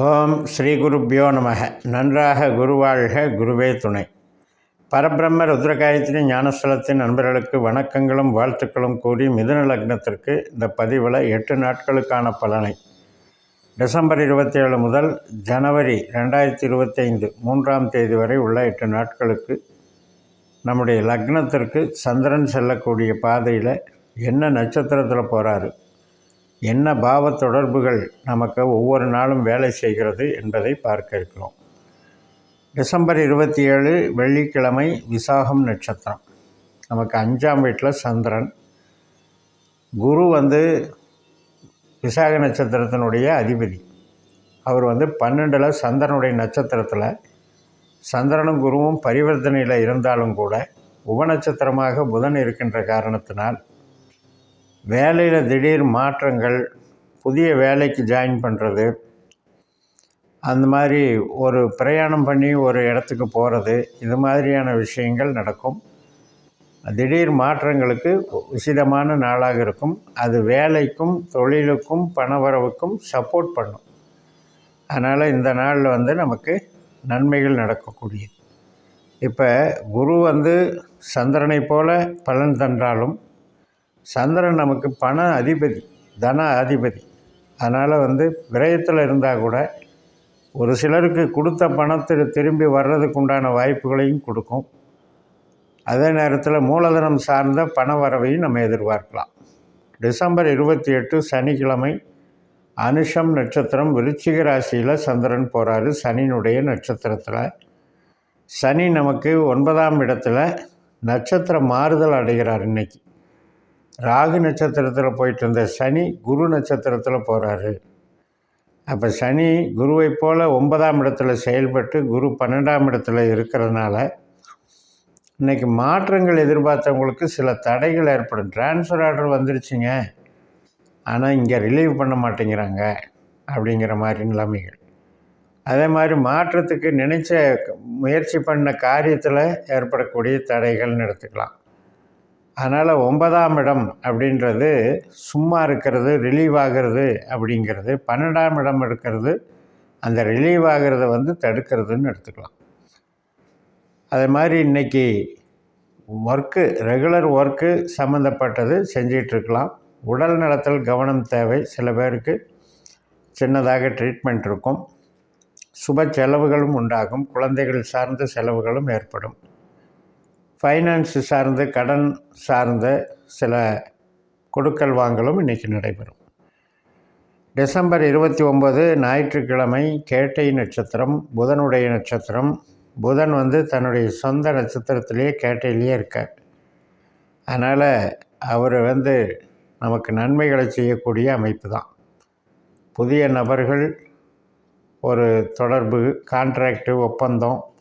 ஓம் ஸ்ரீ குருப்பியோ நமக. நன்றாக குருவாழ்க குருவே துணை. பரபிரம்ம ருத்ரகாயத்ரி ஞானஸ்தலத்தின் நண்பர்களுக்கு வணக்கங்களும் வாழ்த்துக்களும் கூறி மிதுன லக்னத்திற்கு இந்த பதிவில் எட்டு நாட்களுக்கான பலனை. டிசம்பர் இருபத்தி ஏழு முதல் ஜனவரி ரெண்டாயிரத்தி இருபத்தைந்து மூன்றாம் தேதி வரை உள்ள எட்டு நாட்களுக்கு நம்முடைய லக்னத்திற்கு சந்திரன் செல்லக்கூடிய பாதையில் என்ன நட்சத்திரத்தில் போகிறாரு என்ன பாவ தொடர்புகள் நமக்கு ஒவ்வொரு நாளும் வேலை செய்கிறது என்பதை பார்க்க இருக்கிறோம். டிசம்பர் இருபத்தி ஏழு வெள்ளிக்கிழமை விசாகம் நட்சத்திரம். நமக்கு அஞ்சாம் வீட்டில் சந்திரன். குரு வந்து விசாக நட்சத்திரத்தினுடைய அதிபதி. அவர் வந்து பன்னெண்டில் சந்திரனுடைய நட்சத்திரத்தில் சந்திரனும் குருவும் பரிவர்த்தனையில் இருந்தாலும் கூட உபநட்சத்திரமாக புதன் இருக்கின்ற காரணத்தினால் வேலையில் திடீர் மாற்றங்கள் புதிய வேலைக்கு ஜாயின் பண்ணுறது அந்த மாதிரி ஒரு பிரயாணம் பண்ணி ஒரு இடத்துக்கு போகிறது இது மாதிரியான விஷயங்கள் நடக்கும். திடீர் மாற்றங்களுக்கு உசிதமான நாளாக இருக்கும். அது வேலைக்கும் தொழிலுக்கும் பணவரவுக்கும் சப்போர்ட் பண்ணும். அதனால் இந்த நாளில் வந்து நமக்கு நன்மைகள் நடக்கக்கூடியது. இப்போ குரு வந்து சந்திரனை போல பலன் தந்தாலும் சந்திரன் நமக்கு பண அதிபதி தன அதிபதி. அதனால் வந்து விரயத்தில் இருந்தால் கூட ஒரு சிலருக்கு கொடுத்த பணத்தை திரும்பி வர்றதுக்கு உண்டான வாய்ப்புகளையும் கொடுக்கும். அதே நேரத்தில் மூலதனம் சார்ந்த பண வரவையும் நம்ம எதிர்பார்க்கலாம். டிசம்பர் இருபத்தி எட்டு சனிக்கிழமை அனுஷம் நட்சத்திரம் விருச்சிக ராசியில் சந்திரன் போகிறாரு சனியினுடைய நட்சத்திரத்தில். சனி நமக்கு ஒன்பதாம் இடத்துல நட்சத்திர மாறுதல் அடைகிறார் இன்றைக்கி ராகு நட்சத்திரத்தில் போயிட்டு இருந்த சனி குரு நட்சத்திரத்தில் போகிறாரு அப்போ சனி குருவை போல் ஒன்பதாம் இடத்துல செயல்பட்டு குரு பன்னெண்டாம் இடத்துல இருக்கிறதுனால இன்றைக்கி மாற்றங்கள் எதிர்பார்த்தவங்களுக்கு சில தடைகள் ஏற்படும். டிரான்ஸ்ஃபர் ஆர்டர் வந்துருச்சுங்க. ஆனால் இங்கே ரிலீவ் பண்ண மாட்டேங்கிறாங்க அப்படிங்கிற மாதிரி நிலைமைகள். அதே மாதிரி மாற்றத்துக்கு நினைச்ச முயற்சி பண்ண காரியத்தில் ஏற்படக்கூடிய தடைகள்னு எடுத்துக்கலாம். அதனால் ஒன்பதாம் இடம் அப்படின்றது சும்மா இருக்கிறது ரிலீவ் ஆகிறது அப்படிங்கிறது பன்னெண்டாம் இடம் இருக்கிறது அந்த ரிலீவ் ஆகிறத வந்து தடுக்கிறதுன்னு எடுத்துக்கலாம். அதே மாதிரி இன்றைக்கி ஒர்க்கு ரெகுலர் ஒர்க்கு சம்மந்தப்பட்டது செஞ்சிகிட்ருக்கலாம் உடல் நலத்தில் கவனம் தேவை சில பேருக்கு. சின்னதாக ட்ரீட்மெண்ட் இருக்கும். சுப செலவுகளும் உண்டாகும். குழந்தைகள் சார்ந்த செலவுகளும் ஏற்படும். ஃபைனான்ஸு சார்ந்து கடன் சார்ந்த சில கொடுக்கல் வாங்கலும் இன்றைக்கி நடைபெறும். டிசம்பர் இருபத்தி ஒம்பது ஞாயிற்றுக்கிழமை கேட்டை நட்சத்திரம் புதனுடைய நட்சத்திரம். புதன் வந்து தன்னுடைய சொந்த நட்சத்திரத்திலேயே கேட்டையிலேயே இருக்கார். அதனால் அவர் வந்து நமக்கு நன்மைகளை செய்யக்கூடிய அமைப்பு தான். புதிய நபர்கள் ஒரு தொடர்பு கான்ட்ராக்டு ஒப்பந்தம்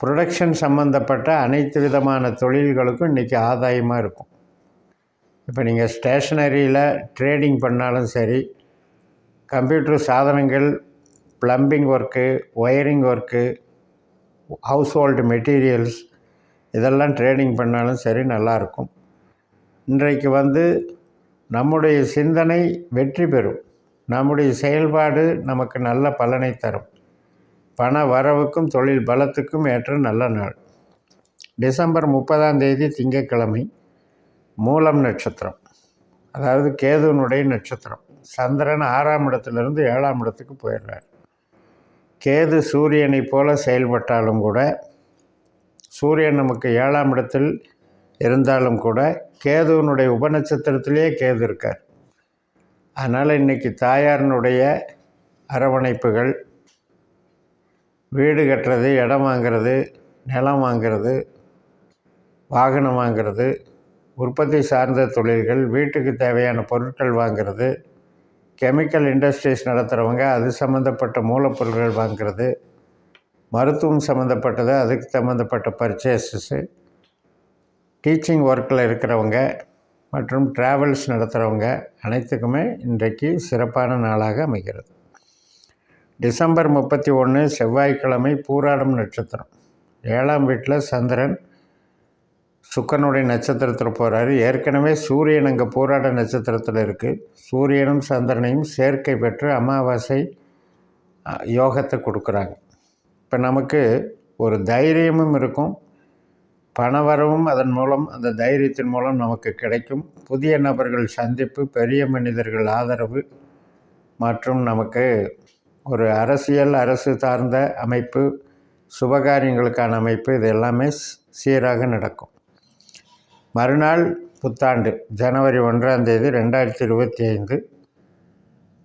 ப்ரொடக்ஷன் சம்மந்தப்பட்ட அனைத்து விதமான தொழில்களுக்கும் இன்றைக்கி ஆதாயமாக இருக்கும். இப்போ நீங்கள் ஸ்டேஷ்னரியில் ட்ரேடிங் பண்ணாலும் சரி கம்ப்யூட்டர் சாதனங்கள் plumbing work wiring work household materials இதெல்லாம் ட்ரேடிங் பண்ணாலும் சரி நல்லாயிருக்கும் இன்றைக்கு வந்து நம்முடைய சிந்தனை வெற்றி பெறும். நம்முடைய செயல்பாடு நமக்கு நல்ல பலனை தரும். பண வரவுக்கும் தொழில் பலத்துக்கும் ஏற்ற நல்ல நாள். டிசம்பர் முப்பதாம் தேதி திங்கட்கிழமை மூலம் நட்சத்திரம். அதாவது கேதுவனுடைய நட்சத்திரம். சந்திரன் ஆறாம் இடத்துலேருந்து ஏழாம் இடத்துக்கு போயிடுறார். கேது சூரியனை போல செயல்பட்டாலும் கூட சூரியன் நமக்கு ஏழாம் இடத்தில் இருந்தாலும் கூட கேதுவனுடைய உபநட்சத்திரத்திலேயே கேது இருக்கார். அதனால் இன்றைக்கி தாயாரினுடைய அரவணைப்புகள் வீடு கட்டுறது இடம் வாங்கிறது நிலம் வாங்கிறது வாகனம் வாங்கிறது உற்பத்தி சார்ந்த தொழில்கள் வீட்டுக்கு தேவையான பொருட்கள் வாங்கிறது கெமிக்கல் இண்டஸ்ட்ரீஸ் நடத்துகிறவங்க அது சம்மந்தப்பட்ட மூலப்பொருட்கள் வாங்கிறது மருத்துவம் சம்மந்தப்பட்டது அதுக்கு சம்மந்தப்பட்ட பர்ச்சேஸஸ்ஸு டீச்சிங் ஒர்க்கில் இருக்கிறவங்க மற்றும் ட்ராவல்ஸ் நடத்துகிறவங்க அனைத்துக்குமே இன்றைக்கு சிறப்பான நாளாக அமைகிறது. டிசம்பர் முப்பத்தி ஒன்று செவ்வாய்க்கிழமை பூராடம் நட்சத்திரம். ஏழாம் வீட்டில் சந்திரன் சுக்கனுடைய நட்சத்திரத்தில் போகிறாரு ஏற்கனவே சூரியன் அங்கே பூராட நட்சத்திரத்தில் இருக்குது சூரியனும் சந்திரனையும் சேர்க்கை பெற்று அமாவாசை யோகத்தை கொடுக்குறாங்க. இப்போ நமக்கு ஒரு தைரியமும் இருக்கும். பணவரவும் அதன் மூலம் அந்த தைரியத்தின் மூலம் நமக்கு கிடைக்கும். புதிய நபர்கள் சந்திப்பு பெரிய மனிதர்கள் ஆதரவு மற்றும் நமக்கு ஒரு அரசியல் அரசு சார்ந்த அமைப்பு சுபகாரியங்களுக்கான அமைப்பு இது எல்லாமே சீராக நடக்கும். மறுநாள் புத்தாண்டு ஜனவரி ஒன்றாம் தேதி ரெண்டாயிரத்தி இருபத்தி ஐந்து.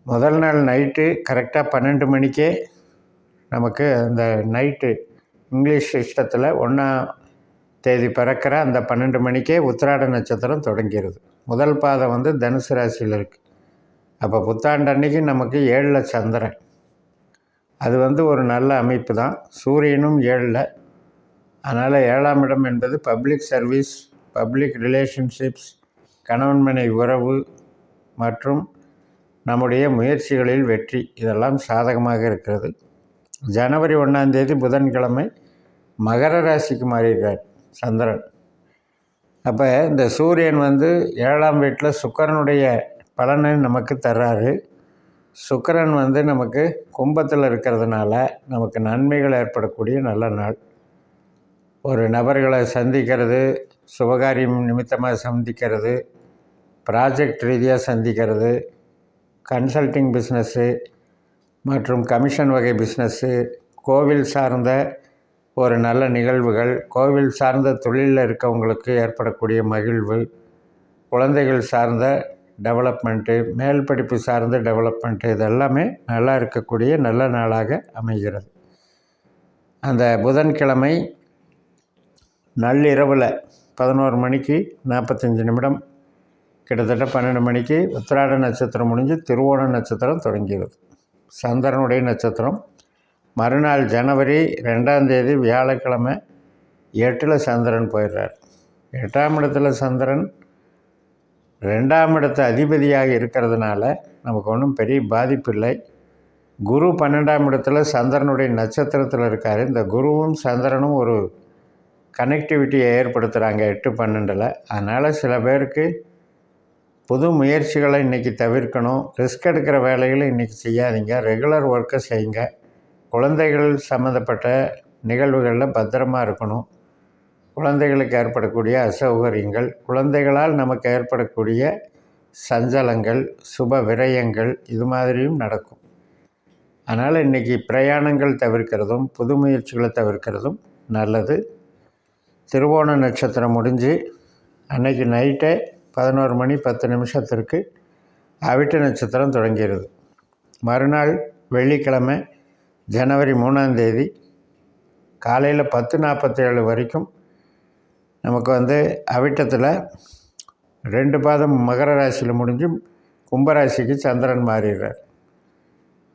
முதல் நாள் நைட்டு கரெக்டாக பன்னெண்டு மணிக்கே நமக்கு அந்த நைட்டு இங்கிலீஷ் சிஸ்டத்தில் ஒன்றாம் தேதி பிறக்கிற அந்த பன்னெண்டு மணிக்கே உத்திராட நட்சத்திரம் தொடங்கிடுது முதல் பாதம் வந்து தனுசு ராசியில் இருக்குது அப்போ புத்தாண்டு அன்னைக்கு நமக்கு ஏழில் சந்திரன். அது வந்து ஒரு நல்ல அமைப்பு தான். சூரியனும் ஏழில். அதனால் ஏழாம் இடம் என்பது பப்ளிக் சர்வீஸ் பப்ளிக் ரிலேஷன்ஷிப்ஸ் கணவன் மனை உறவு மற்றும் நம்முடைய முயற்சிகளில் வெற்றி. இதெல்லாம் சாதகமாக இருக்கிறது. ஜனவரி ஒன்றாந்தேதி புதன்கிழமை மகர ராசிக்கு மாறிடுறார் சந்திரன். அப்போ இந்த சூரியன் வந்து ஏழாம் வீட்டில் சுக்கரனுடைய பலனை நமக்கு தர்றாரு. சுக்கரன் வந்து நமக்கு கும்பத்தில் இருக்கிறதுனால நமக்கு நன்மைகள் ஏற்படக்கூடிய நல்ல நாள். ஒரு நபர்களை சந்திக்கிறது சுபகாரியம் நிமித்தமாக சந்திக்கிறது ப்ராஜெக்ட் ரீதியாக சந்திக்கிறது கன்சல்டிங் பிஸ்னஸ்ஸு மற்றும் கமிஷன் வகை பிஸ்னஸ்ஸு கோவில் சார்ந்த ஒரு நல்ல நிகழ்வுகள் கோவில் சார்ந்த தொழிலில் இருக்கவங்களுக்கு ஏற்படக்கூடிய மகிழ்வு குழந்தைகள் சார்ந்த டெவலப்மெண்ட்டு மேல் படிப்பு சார்ந்த டெவலப்மெண்ட்டு இதெல்லாமே நல்லா இருக்கக்கூடிய நல்ல நாளாக அமைகிறது. அந்த புதன்கிழமை நள்ளிரவில் பதினோரு மணிக்கு நாற்பத்தஞ்சு நிமிடம் கிட்டத்தட்ட பன்னெண்டு மணிக்கு உத்திராட நட்சத்திரம் முடிஞ்சு திருவோண நட்சத்திரம் தொடங்கிடுது சந்திரனுடைய நட்சத்திரம். மறுநாள் ஜனவரி ரெண்டாம் தேதி வியாழக்கிழமை எட்டில் சந்திரன் போயிடுறார். எட்டாம் இடத்துல சந்திரன் ரெண்டாம் இடத்து அதிபதியாக இருக்கிறதுனால நமக்கு ஒன்றும் பெரிய பாதிப்பு இல்லை. குரு பன்னெண்டாம் இடத்துல சந்திரனுடைய நட்சத்திரத்தில் இருக்கார். இந்த குருவும் சந்திரனும் ஒரு கனெக்டிவிட்டியை ஏற்படுத்துகிறாங்க எட்டு பன்னெண்டில். அதனால் சில பேருக்கு புது முயற்சிகளை இன்றைக்கி தவிர்க்கணும். ரிஸ்க் எடுக்கிற வேலைகளை இன்றைக்கி செய்யாதீங்க. ரெகுலர் ஒர்க்கை செய்யுங்க. குழந்தைகள் சம்மந்தப்பட்ட நிகழ்வுகளில் பத்திரமா இருக்கணும். குழந்தைகளுக்கு ஏற்படக்கூடிய அசௌகரியங்கள் குழந்தைகளால் நமக்கு ஏற்படக்கூடிய சஞ்சலங்கள் சுப விரயங்கள் இது மாதிரியும் நடக்கும். அதனால் இன்றைக்கி பிரயாணங்கள் தவிர்க்கிறதும் புது முயற்சிகளை தவிர்க்கிறதும் நல்லது. திருவோண நட்சத்திரம் முடிஞ்சு அன்னைக்கு நைட்டே பதினோரு மணி பத்து நிமிஷத்திற்கு அவிட்ட நட்சத்திரம் தொடங்கிடுது மறுநாள் வெள்ளிக்கிழமை ஜனவரி மூணாம் தேதி காலையில் பத்து நாற்பத்தேழு வரைக்கும் நமக்கு வந்து அவிட்டத்தில் ரெண்டு பாதம் மகர ராசியில் முடிஞ்சு கும்பராசிக்கு சந்திரன் மாறிடுறார்.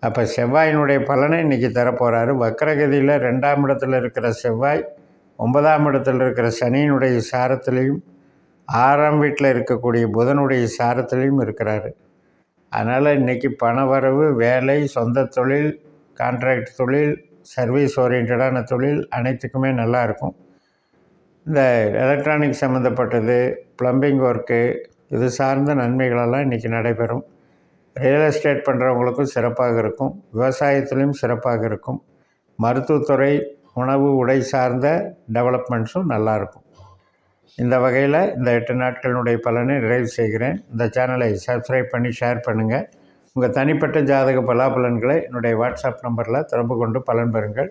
அப்போ செவ்வாயினுடைய பலனை இன்றைக்கி தரப்போகிறாரு வக்கரகதியில் ரெண்டாம் இடத்துல இருக்கிற செவ்வாய் ஒன்பதாம் இடத்துல இருக்கிற சனியினுடைய சாரத்திலையும் ஆறாம் வீட்டில் இருக்கக்கூடிய புதனுடைய சாரத்திலையும் இருக்கிறாரு. அதனால் இன்றைக்கி பணவரவு வேலை சொந்த தொழில் கான்ட்ராக்ட் தொழில் சர்வீஸ் ஓரியன்டான தொழில் அனைத்துக்குமே நல்லாயிருக்கும் இந்த எலக்ட்ரானிக் சம்மந்தப்பட்டது ப்ளம்பிங் ஒர்க்கு இது சார்ந்த நன்மைகளெல்லாம் இன்றைக்கி நடைபெறும். ரியல் எஸ்டேட் பண்ணுறவங்களுக்கும் சிறப்பாக இருக்கும். விவசாயத்துலேயும் சிறப்பாக இருக்கும். மருத்துவத்துறை உணவு உடை சார்ந்த டெவலப்மெண்ட்ஸும் நல்லாயிருக்கும் இந்த வகையில் இந்த எட்டு நாட்களினுடைய பலனை நிறைவு செய்கிறேன். இந்த சேனலை சப்ஸ்கிரைப் பண்ணி ஷேர் பண்ணுங்கள் உங்கள் தனிப்பட்ட ஜாதக பலாபலன்களை என்னுடைய வாட்ஸ்அப் நம்பரில் தொடர்பு கொண்டு பலன் பெறுங்கள்.